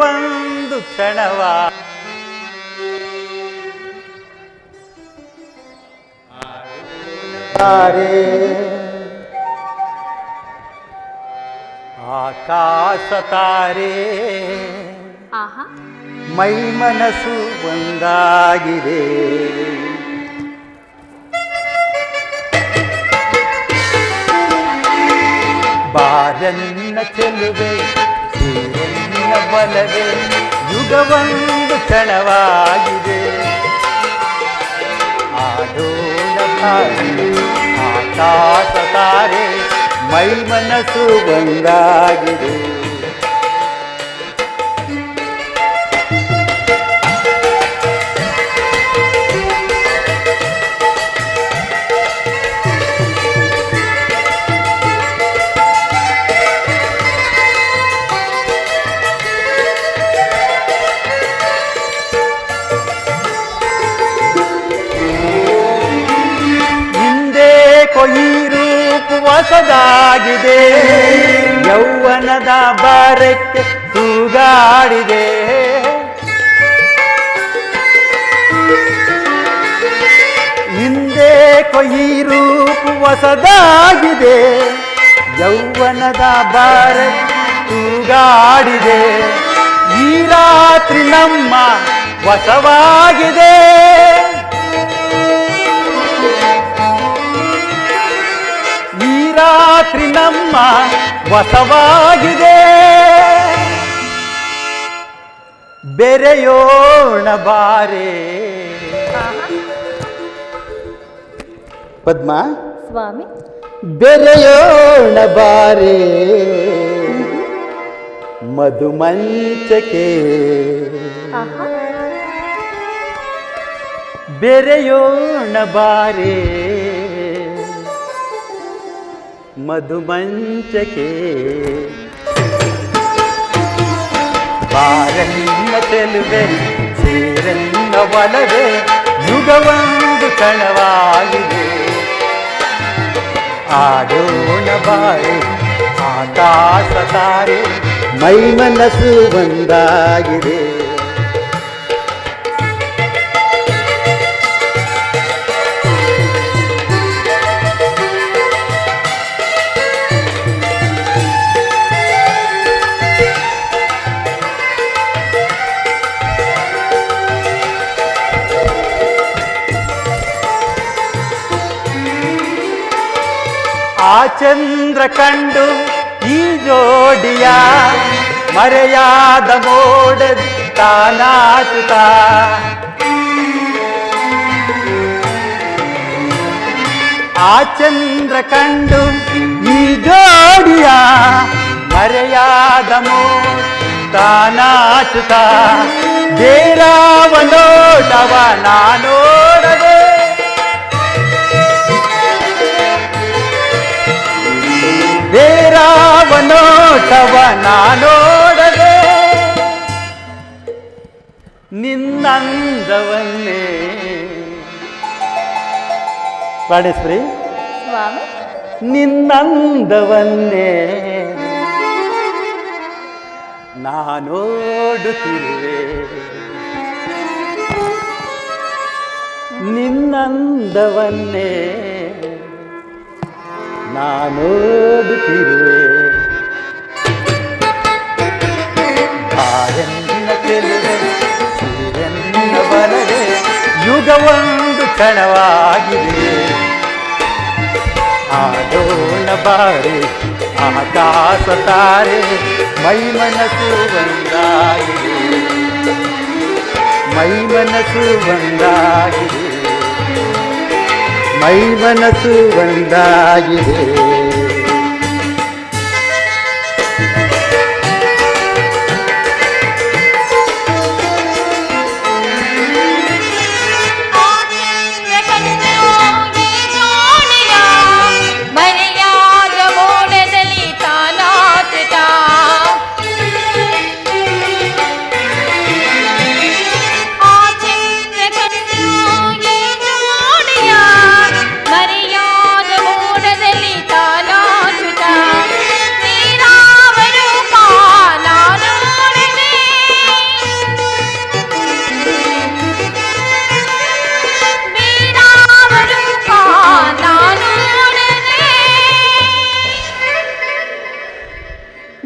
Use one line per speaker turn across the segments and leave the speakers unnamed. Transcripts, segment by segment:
ಒಂದು ಕ್ಷಣವ. ಆಕಾಶ ತಾರೆ ಮೈ ಮನಸ್ಸು ಒಂದಾಗಿದೆ. ಚೆಲುವೆ ಸೂರ್ಯನ ಬಲವೇ ಯುಗವೊಂದು ಕ್ಷಣವಾಗಿದೆ. ಆಡೋಣ ಆಕಾಶ ತಾರೆ ಮೈ ಮನಸ್ಸು ಒಂದಾಗಿದೆ ಹೊಸದಾಗಿದೆ ಯೌವನದ ಬಾರಕ್ಕೆ ತೂಗಾಡಿದೆ. ಹಿಂದೆ ಕೊಯಿ ಹೊಸದಾಗಿದೆ. ಯೌವನದ ಬಾರ ತೂಗಾಡಿದೆ. ಈ ರಾತ್ರಿ ನಮ್ಮ ವಶವಾಗಿದೆ. ರಾತ್ರಿ ನಮ್ಮ ವಸವಾಗಿದೆ ಬೆರೆಯೋಣ ಬಾರೆ. ಪದ್ಮ?
ಸ್ವಾಮಿ.
ಬೆರೆಯೋಣ ಬಾರೆ. ಮಧುಮಂಚಕೆ. ಬೆರೆಯೋಣ ಬಾರೆ. ಮಧುಮಂಚಕೆ. ಬಾರನ್ನ ಚೆಲುವೆ ಸೇರನ್ನ ಒಲವೇ ಯುಗವೊಂದು ಕಣವಾಗಿದೆ. ಆಡೋಣ ಬಾರೆ ಆಕಾಶ ತಾರೆ ಮೈ ಮನಸ್ಸು ಒಂದಾಗಿದೆ. ಚಂದ್ರ ಕಂಡು ಈ ಜೋಡಿಯ ಮರೆಯಾದ ಮೋಡ ತಾನಾಚುತ ಆ ಚಂದ್ರ ಕಂಡು ಈ ಜೋಡಿಯ ಮರೆಯಾದ ಮೋಡ ತಾನಾಚುತ ಬೇರಾವ ನೋಟವ ನಾನೋಡದೆ ಬೇರಾವ ನೋಟವ ನಾನೋಡದೆ. ನಿನ್ನಂದವನ್ನೇ. ಪಾಡಿಸ್ರಿ
ಸ್ವಾಮಿ.
ನಿನ್ನಂದವನ್ನೇ. ನಾನೋಡುತ್ತಿರುವೆ ನಿನ್ನಂದವನ್ನೇ. ನಾನೋಡುತ್ತಿರುವೆ ಕಾಯನ್ನ ಚೆಲುವೆ ಸೂರ್ಯನ್ನ ಬಲವೇ ಯುಗವೊಂದು ಕ್ಷಣವಾಗಿದೆ. ಆಡೋಣ ಬಾರಿ, ಆಕಾಶ ತಾರೆ, ಮೈ ಮನಸ್ಸು ಒಂದಾಗಿದೆ. ಮೈ ಮನಸ್ಸು
ಬಂದಾಗಿದೆ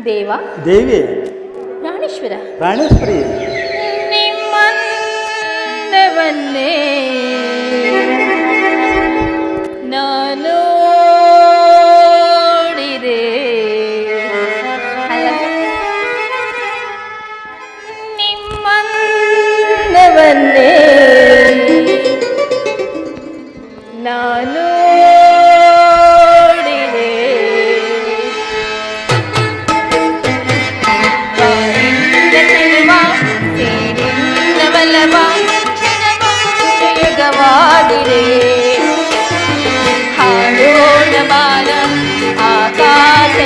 ದೇವ
ದೇವಿ
ಪ್ರಾಣೇಶ್ವರ
ಪ್ರಾಣೇಶ್ವರಿ
ನಿಮ್ಮನ್ನವನ್ನೇ ನಾನು ನೋಡಿದೆ ಅಲ್ಲ ನಿಮ್ಮನ್ನವನ್ನೇ ನಾನು దినవాదిరే ఆలోడమాన ఆకాశ